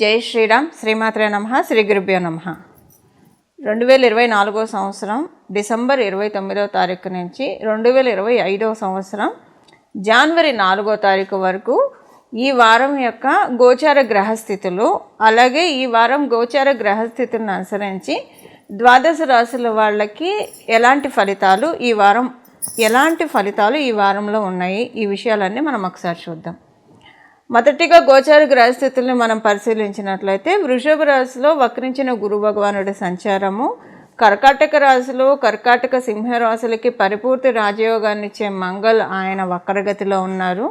జై శ్రీరామ్ శ్రీమాత్రే నమ శ్రీ గురుభ్యో నమ. రెండు వేల ఇరవై నాలుగో సంవత్సరం డిసెంబర్ ఇరవై తొమ్మిదో తారీఖు నుంచి రెండు వేల ఇరవై ఐదో సంవత్సరం జనవరి నాలుగో తారీఖు వరకు ఈ వారం యొక్క గోచార గ్రహస్థితులు అలాగే ఈ వారం గోచార గ్రహస్థితులను అనుసరించి ద్వాదశ రాశుల వాళ్ళకి ఎలాంటి ఫలితాలు ఈ వారం ఎలాంటి ఫలితాలు ఈ వారంలో ఉన్నాయి ఈ విషయాలన్నీ మనం ఒకసారి చూద్దాం. మొదటిగా గోచార గ్రహస్థితుల్ని మనం పరిశీలించినట్లయితే వృషభ రాశిలో వక్రించిన గురు భగవానుడి సంచారము కర్కాటక రాశిలో కర్కాటక సింహ రాశులకి పరిపూర్తి రాజయోగాన్ని ఇచ్చే మంగళ్ ఆయన వక్రగతిలో ఉన్నారు.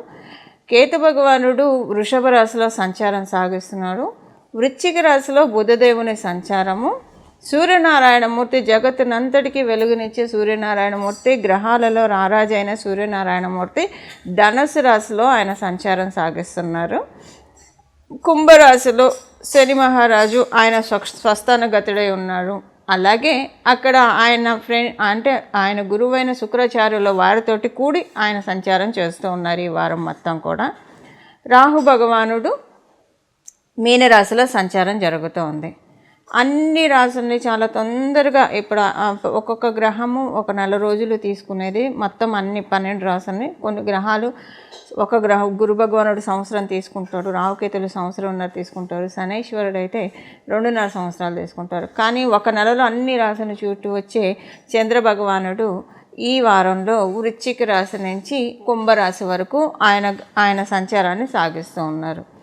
కేతు భగవానుడు వృషభ రాశిలో సంచారం సాగిస్తున్నాడు వృశ్చిక రాశిలో బుధదేవుని సంచారము సూర్యనారాయణమూర్తి జగత్తునంతటికీ వెలుగునిచ్చే సూర్యనారాయణమూర్తి గ్రహాలలో రారాజైన సూర్యనారాయణమూర్తి ధనుసు రాశిలో ఆయన సంచారం సాగిస్తున్నారు. కుంభరాశిలో శని మహారాజు ఆయన స్వ స్వస్థానగతుడై ఉన్నాడు. అలాగే అక్కడ ఆయన ఫ్రెండ్ అంటే ఆయన గురువైన శుక్రాచార్యుల వారితోటి కూడి ఆయన సంచారం చేస్తూ ఉన్నారు ఈ వారం మొత్తం కూడా. రాహు భగవానుడు మీనరాశిలో సంచారం జరుగుతూ ఉంది. అన్ని రాసుల్ని చాలా తొందరగా ఇప్పుడు ఒక్కొక్క గ్రహము ఒక నెల రోజులు తీసుకునేది. మొత్తం అన్ని పన్నెండు రాసుల్ని కొన్ని గ్రహాలు ఒక గ్రహ గురు భగవానుడు సంవత్సరం తీసుకుంటాడు రావుకేతులు సంవత్సరంన్నర తీసుకుంటారు శనైశ్వరుడు అయితే రెండున్నర సంవత్సరాలు తీసుకుంటారు. కానీ ఒక నెలలో అన్ని రాసులు చుట్టూ వచ్చే చంద్ర భగవానుడు ఈ వారంలో వృశ్చిక రాశి నుంచి కుంభరాశి వరకు ఆయన ఆయన సంచారాన్ని సాగిస్తూ ఉన్నారు.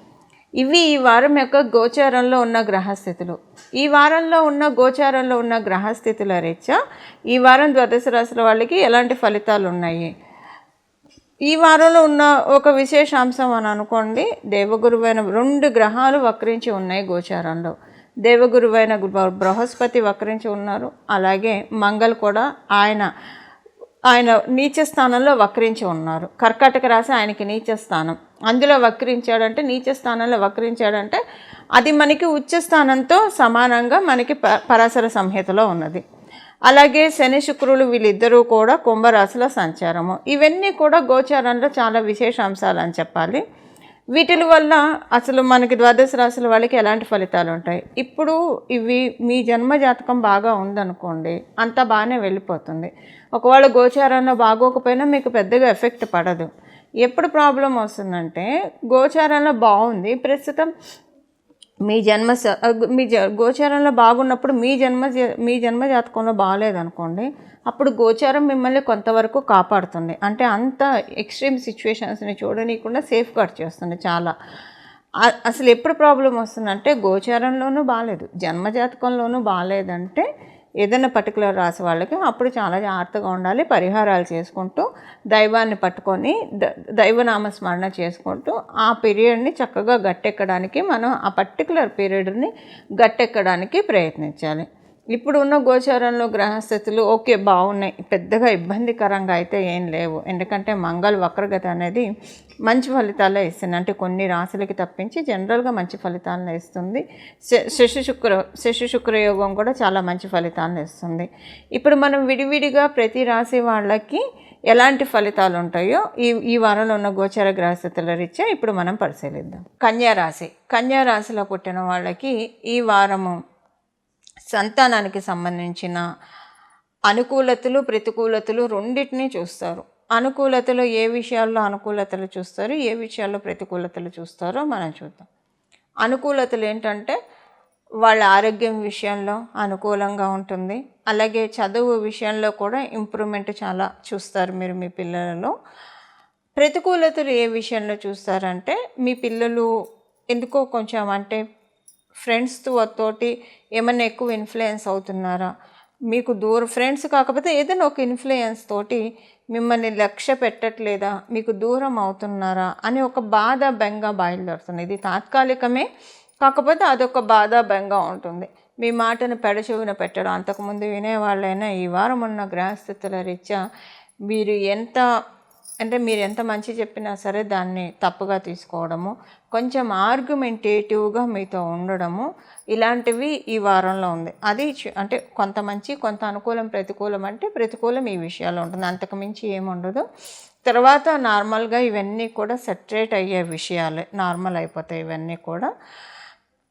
ఇవి ఈ వారం యొక్క గోచారంలో ఉన్న గ్రహస్థితులు. ఈ వారంలో ఉన్న గోచారంలో ఉన్న గ్రహస్థితుల రీత్యా ఈ వారం ద్వాదశ రాశుల వాళ్ళకి ఎలాంటి ఫలితాలు ఉన్నాయి? ఈ వారంలో ఉన్న ఒక విశేషాంశం అని అనుకోండి దేవగురువైన రెండు గ్రహాలు వక్రించి ఉన్నాయి గోచారంలో. దేవగురువైన బృహస్పతి వక్రించి ఉన్నారు అలాగే మంగళ్ కూడా ఆయన ఆయన నీచ స్థానంలో వక్రించి ఉన్నారు. కర్కాటక రాశి ఆయనకి నీచ స్థానం అందులో వక్రించాడంటే నీచ స్థానంలో వక్రించాడంటే అది మనకి ఉచ్చ స్థానంతో సమానంగా మనకి ప పరాశర సంహితలో ఉన్నది. అలాగే శని శుక్రులు వీళ్ళిద్దరూ కూడా కుంభరాశిలో సంచారము. ఇవన్నీ కూడా గోచారంలో చాలా విశేష అంశాలు అని చెప్పాలి. వీటి వల్ల అసలు మనకి ద్వాదశ రాశుల వాళ్ళకి ఎలాంటి ఫలితాలు ఉంటాయి? ఇప్పుడు ఇవి మీ జన్మ జాతకం బాగా ఉందనుకోండి అంత బాగానే వెళ్ళిపోతుంది. ఒకవేళ గోచారంలో బాగోకపోయినా మీకు పెద్దగా ఎఫెక్ట్ పడదు. ఎప్పుడు ప్రాబ్లం వస్తుందంటే గోచారంలో బాగుంది ప్రస్తుతం మీ జన్మ స- మీ జ గోచారంలో బాగున్నప్పుడు మీ జన్మ జ- మీ జన్మ జాతకంలో బాగాలేదనుకోండి అప్పుడు గోచారం మిమ్మల్ని కొంతవరకు కాపాడుతుంది. అంటే అంత ఎక్స్ట్రీమ్ సిచ్యువేషన్స్ని చూడనీయకుండా సేఫ్ గార్డ్ చేస్తుంది చాలా. అసలు ఎప్పుడు ప్రాబ్లం వస్తుందంటే గోచారంలోనూ బాగాలేదు జన్మజాతకంలోనూ బాగాలేదంటే ఏదైనా పర్టికులర్ రాసి వాళ్ళకి అప్పుడు చాలా జాగ్రత్తగా ఉండాలి పరిహారాలు చేసుకుంటూ దైవాన్ని పట్టుకొని ద దైవనామ స్మరణ చేసుకుంటూ ఆ పీరియడ్ని చక్కగా గట్టెక్కడానికి మనం ఆ పర్టికులర్ పీరియడ్ని గట్టెక్కడానికి ప్రయత్నించాలి. ఇప్పుడు ఉన్న గోచారంలో గ్రహస్థితులు ఓకే బాగున్నాయి. పెద్దగా ఇబ్బందికరంగా అయితే ఏం లేవు. ఎందుకంటే మంగళ వక్రగతి అనేది మంచి ఫలితాలే ఇస్తుంది. అంటే కొన్ని రాశులకి తప్పించి జనరల్గా మంచి ఫలితాలను ఇస్తుంది. శ- శశి శుక్ర శశి శుక్రయోగం కూడా చాలా మంచి ఫలితాలను ఇస్తుంది. ఇప్పుడు మనం విడివిడిగా ప్రతి రాశి వాళ్ళకి ఎలాంటి ఫలితాలు ఉంటాయో ఈ ఈ వారంలో ఉన్న గోచర గ్రహస్థితుల రీత్యా ఇప్పుడు మనం పరిశీలిద్దాం. కన్యా రాశి. కన్యా రాశిలో పుట్టిన వాళ్ళకి ఈ వారము సంతానానికి సంబంధించిన అనుకూలతలు ప్రతికూలతలు రెండింటినీ చూస్తారు. అనుకూలతలు ఏ విషయాల్లో అనుకూలతలు చూస్తారు? ఏ విషయాల్లో ప్రతికూలతలు చూస్తారో మనం చూద్దాం. అనుకూలతలు ఏంటంటే వాళ్ళ ఆరోగ్యం విషయంలో అనుకూలంగా ఉంటుంది. అలాగే చదువు విషయంలో కూడా ఇంప్రూవ్మెంట్ చాలా చూస్తారు మీరు మీ పిల్లలలో. ప్రతికూలతలు ఏ విషయంలో చూస్తారంటే మీ పిల్లలు ఎందుకో కొంచెం అంటే ఫ్రెండ్స్తో తోటి ఏమన్నా ఎక్కువ ఇన్ఫ్లుయెన్స్ అవుతున్నారా? మీకు దూర ఫ్రెండ్స్ కాకపోతే ఏదైనా ఒక ఇన్ఫ్లుయెన్స్ తోటి మిమ్మల్ని లక్ష్య పెట్టట్లేదా? మీకు దూరం అవుతున్నారా? అని ఒక బాధ బెంగ బయలుదేరుతుంది. ఇది తాత్కాలికమే కాకపోతే అదొక బాధ బెంగ ఉంటుంది. మీ మాటను పెడచెవిన పెట్టడం. అంతకుముందు వినేవాళ్ళైనా ఈ వారం ఉన్న గ్రహస్థితుల రీత్యా మీరు ఎంత అంటే మీరు ఎంత మంచి చెప్పినా సరే దాన్ని తప్పుగా తీసుకోవడము కొంచెం ఆర్గ్యుమెంటేటివ్గా మీతో ఉండడము ఇలాంటివి ఈ వారంలో ఉంది. అది అంటే కొంత మంచి కొంత అనుకూలం ప్రతికూలం అంటే ప్రతికూలం ఈ విషయాలు ఉంటుంది. అంతకు మించి ఏముండదు తర్వాత నార్మల్గా ఇవన్నీ కూడా సెటరేట్ అయ్యే విషయాలే నార్మల్ అయిపోతాయి ఇవన్నీ కూడా.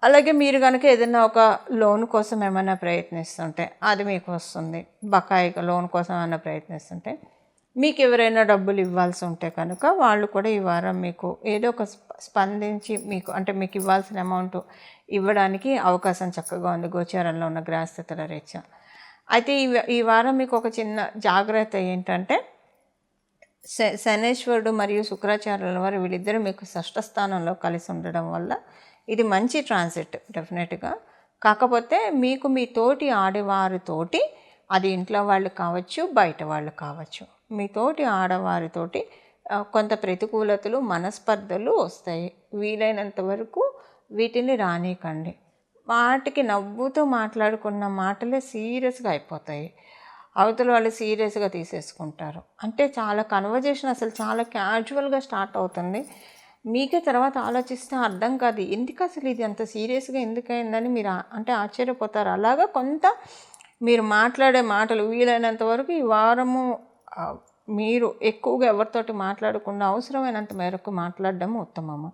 అలాగే మీరు కనుక ఏదైనా ఒక లోన్ కోసం ఏమైనా ప్రయత్నిస్తుంటే అది మీకు వస్తుంది. బకాయి లోన్ కోసం ఏమైనా ప్రయత్నిస్తుంటే మీకు ఎవరైనా డబ్బులు ఇవ్వాల్సి ఉంటే కనుక వాళ్ళు కూడా ఈ వారం మీకు ఏదో ఒక స్ప- స్పందించి మీకు అంటే మీకు ఇవ్వాల్సిన అమౌంట్ ఇవ్వడానికి అవకాశం చక్కగా ఉంది. గోచారంలో ఉన్న గ్రహస్థితుల రీత్యా. అయితే ఈ ఈ వారం మీకు ఒక చిన్న జాగ్రత్త ఏంటంటే శ శనేశ్వరుడు మరియు శుక్రాచార్యుల వారు వీళ్ళిద్దరూ మీకు షష్ఠ స్థానంలో కలిసి ఉండడం వల్ల ఇది మంచి ట్రాన్సిట్ డెఫినెట్గా. కాకపోతే మీకు మీ తోటి ఆడవారితోటి అది ఇంట్లో వాళ్ళు కావచ్చు బయట వాళ్ళు కావచ్చు. మీతోటి ఆడవారితోటి కొంత ప్రతికూలతలు మనస్పర్ధలు వస్తాయి. వీలైనంత వరకు వీటిని రానీకండి వాటికి నవ్వుతూ మాట్లాడుకున్న మాటలే సీరియస్గా అయిపోతాయి. అవతల వాళ్ళు సీరియస్గా తీసేసుకుంటారు. అంటే చాలా కన్వర్జేషన్ అసలు చాలా క్యాజువల్గా స్టార్ట్ అవుతుంది. మీకే తర్వాత ఆలోచిస్తే అర్థం కాదు. ఎందుకు అసలు ఇది అంత సీరియస్గా ఎందుకైందని మీరు అంటే ఆశ్చర్యపోతారు. అలాగా కొంత మీరు మాట్లాడే మాటలు వీలైనంత వరకు ఈ వారము మీరు ఎక్కువగా ఎవరితోటి మాట్లాడకుండా అవసరమైనంత మేరకు మాట్లాడడం ఉత్తమము.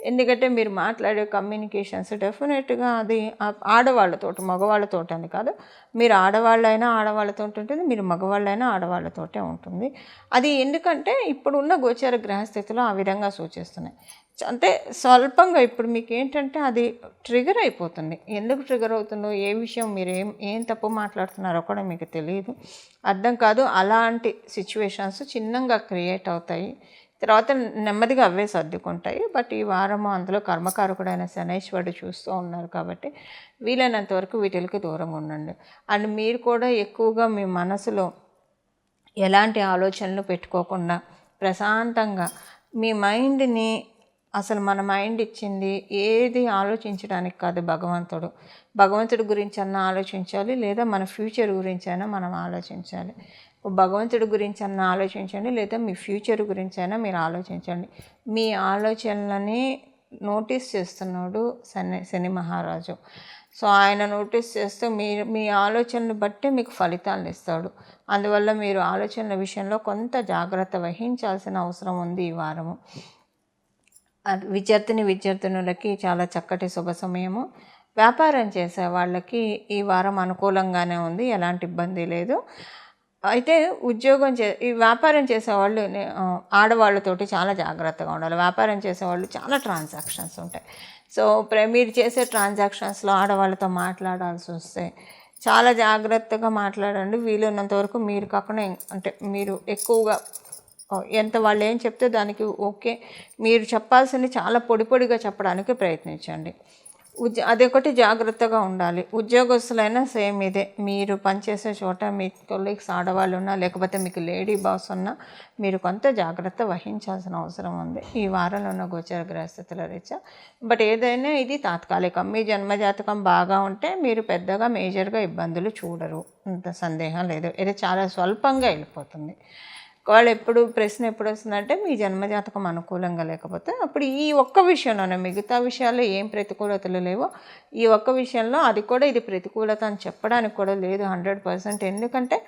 ఎందుకంటే మీరు మాట్లాడే కమ్యూనికేషన్స్ డెఫినెట్గా అది ఆడవాళ్ళతో ఆడవాళ్ళతోటి మగవాళ్ళతోటి అని కాదు. మీరు ఆడవాళ్ళైనా ఆడవాళ్ళతో ఉంటుంది మీరు మగవాళ్ళైనా ఆడవాళ్ళతోటే ఉంటుంది. అది ఎందుకంటే ఇప్పుడున్న గోచార గ్రహస్థితిలో ఆ విధంగా సూచిస్తున్నాయి. అంటే స్వల్పంగా ఇప్పుడు మీకు ఏంటంటే అది ట్రిగర్ అయిపోతుంది. ఎందుకు ట్రిగర్ అవుతుందో ఏ విషయం మీరు ఏం ఏం తప్పు మాట్లాడుతున్నారో కూడా మీకు తెలియదు. అర్థం కాదు. అలాంటి సిచ్యువేషన్స్ చిన్నంగా క్రియేట్ అవుతాయి. తర్వాత నెమ్మదిగా అవే సర్దుకుంటాయి. బట్ ఈ వారము అందులో కర్మకారకుడైన శనేశ్వరుడు చూస్తూ ఉన్నారు కాబట్టి వీలైనంత వరకు వీటికి దూరంగా ఉండండి. అండ్ మీరు కూడా ఎక్కువగా మీ మనసులో ఎలాంటి ఆలోచనలు పెట్టుకోకుండా ప్రశాంతంగా మీ మైండ్ని అసలు మన మైండ్ ఇచ్చింది ఏది ఆలోచించడానికి కాదు భగవంతుడు. భగవంతుడి గురించి అన్నా ఆలోచించాలి లేదా మన ఫ్యూచర్ గురించి అయినా మనం ఆలోచించాలి. భగవంతుడి గురించి అన్నా ఆలోచించండి లేదా మీ ఫ్యూచర్ గురించి అయినా మీరు ఆలోచించండి. మీ ఆలోచనలని నోటీస్ చేస్తున్నాడు శని శని మహారాజు. సో ఆయన నోటీస్ చేస్తూ మీరు మీ ఆలోచనలు బట్టే మీకు ఫలితాలను ఇస్తాడు. అందువల్ల మీరు ఆలోచనల విషయంలో కొంత జాగ్రత్త వహించాల్సిన అవసరం ఉంది ఈ వారము. విద్యార్థిని విద్యార్థినులకి చాలా చక్కటి శుభ సమయము. వ్యాపారం చేసే వాళ్ళకి ఈ వారం అనుకూలంగానే ఉంది ఎలాంటి ఇబ్బంది లేదు. అయితే ఉద్యోగం చే ఈ వ్యాపారం చేసేవాళ్ళు ఆడవాళ్ళతోటి చాలా జాగ్రత్తగా ఉండాలి. వ్యాపారం చేసేవాళ్ళు చాలా ట్రాన్సాక్షన్స్ ఉంటాయి. సో మీరు చేసే ట్రాన్సాక్షన్స్లో ఆడవాళ్ళతో మాట్లాడాల్సి వస్తే చాలా జాగ్రత్తగా మాట్లాడండి. వీలున్నంత వరకు మీరు కాకుండా అంటే మీరు ఎక్కువగా ఎంత వాళ్ళు ఏం చెప్తే దానికి ఓకే. మీరు చెప్పాల్సింది చాలా పొడి పొడిగా చెప్పడానికి ప్రయత్నించండి. ఉద్య అదొకటి జాగ్రత్తగా ఉండాలి. ఉద్యోగస్తులైనా సేమ్ ఇదే. మీరు పనిచేసే చోట మీ కొలీగ్స్ ఆడవాళ్ళు ఉన్నా లేకపోతే మీకు లేడీ బాస్ ఉన్నా మీరు కొంత జాగ్రత్త వహించాల్సిన అవసరం ఉంది. ఈ వారంలో ఉన్న గోచర గ్రహస్థితుల రీత్యా. బట్ ఏదైనా ఇది తాత్కాలికం. మీ జన్మజాతకం బాగా ఉంటే మీరు పెద్దగా మేజర్గా ఇబ్బందులు చూడరు. అంత సందేహం లేదు. ఇది చాలా స్వల్పంగా వెళ్ళిపోతుంది. వాళ్ళు ఎప్పుడు ప్రశ్న ఎప్పుడు వస్తుందంటే మీ జన్మజాతకం అనుకూలంగా లేకపోతే అప్పుడు ఈ ఒక్క విషయంలోనే మిగతా విషయాల్లో ఏం ప్రతికూలతలు లేవో ఈ ఒక్క విషయంలో అది కూడా ఇది ప్రతికూలత అని చెప్పడానికి కూడా లేదు హండ్రెడ్ పర్సెంట్. ఎందుకంటే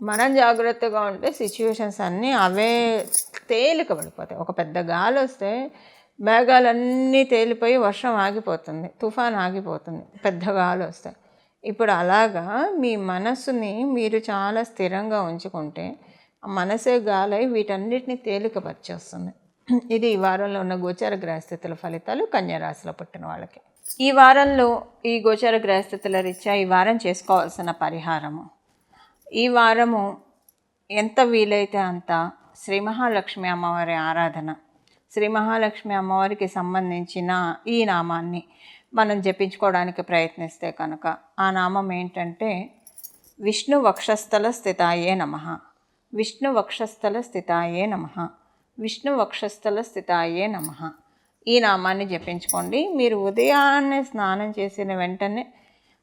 మనం జాగ్రత్తగా ఉంటే సిచ్యువేషన్స్ అన్నీ అవే తేలిక పడిపోతాయి. ఒక పెద్ద గాలి వస్తే మేఘాలన్నీ తేలిపోయి వర్షం ఆగిపోతుంది తుఫాన్ ఆగిపోతుంది పెద్ద గాలి వస్తాయి ఇప్పుడు అలాగా మీ మనసుని మీరు చాలా స్థిరంగా ఉంచుకుంటే మనసే గాలై వీటన్నిటిని తేలికపరిచేస్తుంది. ఇది ఈ వారంలో ఉన్న గోచార గ్రహస్థితుల ఫలితాలు కన్యారాశిలో పుట్టిన వాళ్ళకి. ఈ వారంలో ఈ గోచార గ్రహస్థితుల రీత్యా ఈ వారం చేసుకోవాల్సిన పరిహారము. ఈ వారము ఎంత వీలైతే అంత శ్రీ మహాలక్ష్మి అమ్మవారి ఆరాధన శ్రీ మహాలక్ష్మి అమ్మవారికి సంబంధించిన ఈ నామాన్ని మనం జపించుకోవడానికి ప్రయత్నిస్తే కనుక ఆ నామం ఏంటంటే విష్ణు వక్షస్థల స్థితాయే నమ. విష్ణువక్షస్థల స్థితాయే నమ. విష్ణువక్షస్థల స్థితాయే నమ. ఈ నామాన్ని జపించుకోండి. మీరు ఉదయాన్నే స్నానం చేసిన వెంటనే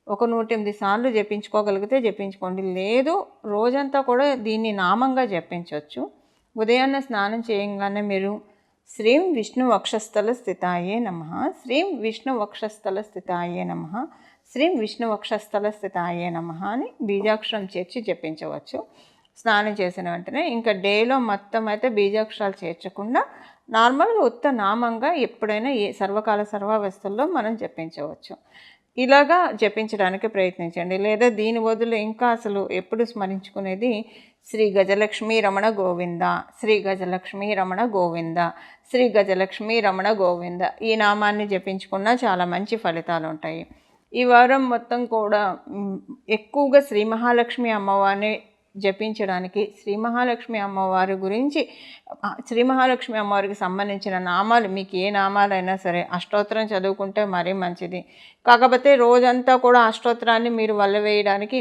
ఒక నూట ఎనిమిది సార్లు జపించుకోగలిగితే జపించుకోండి. లేదు రోజంతా కూడా దీన్ని నామంగా జపించవచ్చు ఉదయాన్నే స్నానం చేయంగానే మీరు శ్రీం విష్ణు వక్షస్థల స్థితాయే నమ. శ్రీం విష్ణు వక్షస్థల స్థితాయే నమ. శ్రీం విష్ణు వక్షస్థల స్థితాయే నమ అని బీజాక్షరం చేర్చి జపించవచ్చు. స్నానం చేసిన వెంటనే ఇంకా డేలో మొత్తం అయితే బీజాక్షరాలు చేర్చకుండా నార్మల్గా ఉత్త నామంగా ఎప్పుడైనా ఏ సర్వకాల సర్వావస్థల్లో మనం జపించవచ్చు. ఇలాగా జపించడానికి ప్రయత్నించండి. లేదా దీని బదులు ఇంకా అసలు ఎప్పుడు స్మరించుకునేది శ్రీ గజలక్ష్మీ రమణ గోవింద శ్రీ గజలక్ష్మీ రమణ గోవింద శ్రీ గజలక్ష్మీ రమణ గోవింద ఈ నామాన్ని జపించుకున్నా చాలా మంచి ఫలితాలు ఉంటాయి. ఈ వారం మొత్తం కూడా ఎక్కువగా శ్రీ మహాలక్ష్మి అమ్మవారిని జపించడానికి శ్రీ మహాలక్ష్మి అమ్మవారి గురించి శ్రీ మహాలక్ష్మి అమ్మవారికి సంబంధించిన నామాలు మీకు ఏ నామాలైనా సరే అష్టోత్తరం చదువుకుంటే మరీ మంచిది. కాకపోతే రోజంతా కూడా అష్టోత్తరాన్ని మీరు వల్లవేయడానికి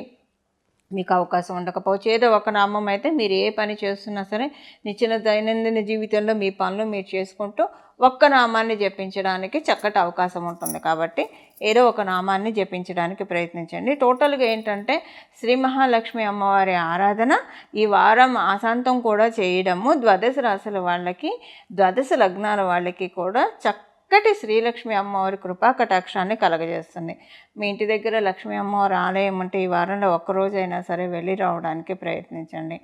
మీకు అవకాశం ఉండకపోవచ్చు. ఏదో ఒక నామం అయితే మీరు ఏ పని చేస్తున్నా సరే నిచ్చిన దైనందిన జీవితంలో మీ పనులు మీరు చేసుకుంటూ ఒక్క నామాన్ని జపించడానికి చక్కటి అవకాశం ఉంటుంది. కాబట్టి ఏదో ఒక నామాన్ని జపించడానికి ప్రయత్నించండి. టోటల్గా ఏంటంటే శ్రీ మహాలక్ష్మి అమ్మవారి ఆరాధన ఈ వారం ఆశాంతం కూడా చేయడము. ద్వాదశ రాశుల వాళ్ళకి ద్వాదశ లగ్నాల వాళ్ళకి కూడా చక్క చక్కటి శ్రీలక్ష్మి అమ్మవారి కృపా కటాక్షాన్ని కలగజేస్తుంది. మీ ఇంటి దగ్గర లక్ష్మీ అమ్మవారి ఆలయం ఉంటే ఈ వారంలో ఒక్కరోజైనా సరే వెళ్ళి రావడానికి ప్రయత్నించండి.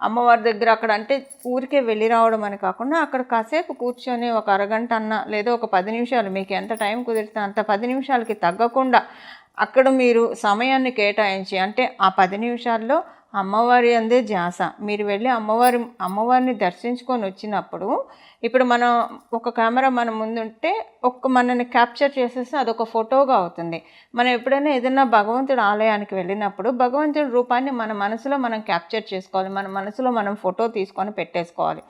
అమ్మవారి దగ్గర అక్కడ అంటే ఊరికే వెళ్ళి రావడం అని కాకుండా అక్కడ కాసేపు కూర్చొని ఒక అరగంట అన్న లేదా ఒక పది నిమిషాలు మీకు ఎంత టైం కుదిరితే అంత పది నిమిషాలకి తగ్గకుండా అక్కడ మీరు సమయాన్ని కేటాయించి అంటే ఆ పది నిమిషాల్లో అమ్మవారి అందే ధ్యాస. మీరు వెళ్ళి అమ్మవారి అమ్మవారిని దర్శించుకొని వచ్చినప్పుడు ఇప్పుడు మనం ఒక కెమెరా మన ముందుంటే ఒక్క మనని క్యాప్చర్ చేసేస్తే అదొక ఫోటోగా అవుతుంది. మనం ఎప్పుడైనా ఏదైనా భగవంతుడి ఆలయానికి వెళ్ళినప్పుడు భగవంతుడి రూపాన్ని మన మనసులో మనం క్యాప్చర్ చేసుకోవాలి. మన మనసులో మనం ఫోటో తీసుకొని పెట్టేసుకోవాలి.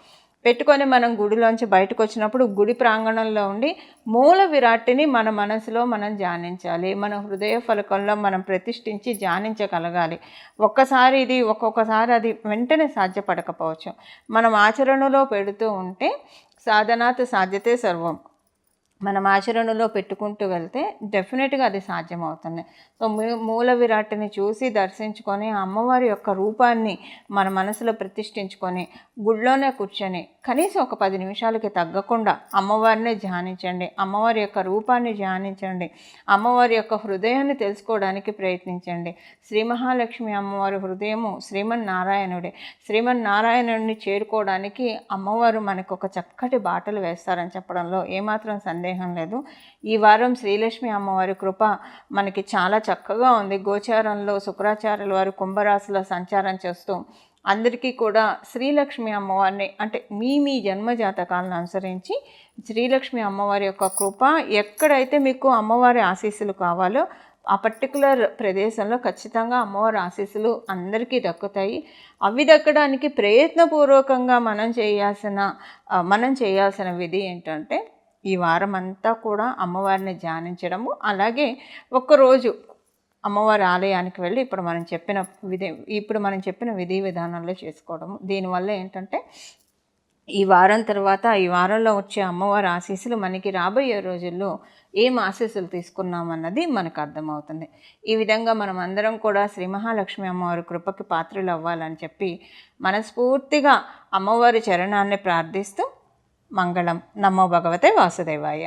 పెట్టుకొని మనం గుడిలోంచి బయటకు వచ్చినప్పుడు గుడి ప్రాంగణంలో ఉండి మూల విరాట్ని మన మనసులో మనం ధ్యానించాలి. మన హృదయ ఫలకంలో మనం ప్రతిష్ఠించి ధ్యానించగలగాలి. ఒక్కసారి ఇది ఒక్కొక్కసారి అది వెంటనే సాధ్యపడకపోవచ్చు. మనం ఆచరణలో పెడుతూ ఉంటే సాధనాత్ సాధ్యతే సర్వం. మనం ఆచరణలో పెట్టుకుంటూ వెళ్తే డెఫినెట్గా అది సాధ్యమవుతుంది. సో మూల విరాట్ని చూసి దర్శించుకొని అమ్మవారి యొక్క రూపాన్ని మన మనసులో ప్రతిష్ఠించుకొని గుడిలోనే కూర్చొని కనీసం ఒక పది నిమిషాలకి తగ్గకుండా అమ్మవారిని ధ్యానించండి అమ్మవారి యొక్క రూపాన్ని ధ్యానించండి అమ్మవారి యొక్క హృదయాన్ని తెలుసుకోవడానికి ప్రయత్నించండి. శ్రీ మహాలక్ష్మి అమ్మవారి హృదయము శ్రీమన్నారాయణుడే. శ్రీమన్నారాయణుడిని చేరుకోవడానికి అమ్మవారు మనకు ఒక చక్కటి బాటలు వేస్తారని చెప్పడంలో ఏమాత్రం సందేహం లేదు. ఈ వారం శ్రీలక్ష్మి అమ్మవారి కృప మనకి చాలా చక్కగా ఉంది. గోచారంలో శుక్రాచార్యుల వారు కుంభరాశిలో సంచారం చేస్తూ అందరికీ కూడా శ్రీలక్ష్మి అమ్మవారిని అంటే మీ మీ జన్మ జాతకాలను అనుసరించి శ్రీలక్ష్మి అమ్మవారి యొక్క కృప ఎక్కడైతే మీకు అమ్మవారి ఆశీస్సులు కావాలో ఆ పర్టికులర్ ప్రదేశంలో ఖచ్చితంగా అమ్మవారి ఆశీస్సులు అందరికీ దక్కుతాయి. అవి దక్కడానికి ప్రయత్నపూర్వకంగా మనం చేయాల్సిన మనం చేయాల్సిన విధి ఏంటంటే ఈ వారం అంతా కూడా అమ్మవారిని ధ్యానించడము. అలాగే ఒక్కరోజు అమ్మవారి ఆలయానికి వెళ్ళి ఇప్పుడు మనం చెప్పిన విధి ఇప్పుడు మనం చెప్పిన విధి విధానాల్లో చేసుకోవడము. దీనివల్ల ఏంటంటే ఈ వారం తర్వాత ఈ వారంలో వచ్చే అమ్మవారి ఆశీస్సులు మనకి రాబోయే రోజుల్లో ఏం ఆశీస్సులు తీసుకున్నామన్నది మనకు అర్థమవుతుంది. ఈ విధంగా మనం అందరం కూడా శ్రీ మహాలక్ష్మి అమ్మవారి కృపకి పాత్రలు అవ్వాలని చెప్పి మనస్ఫూర్తిగా అమ్మవారి చరణాన్ని ప్రార్థిస్తూ మంగళం. నమో భగవతే వాసుదేవాయ.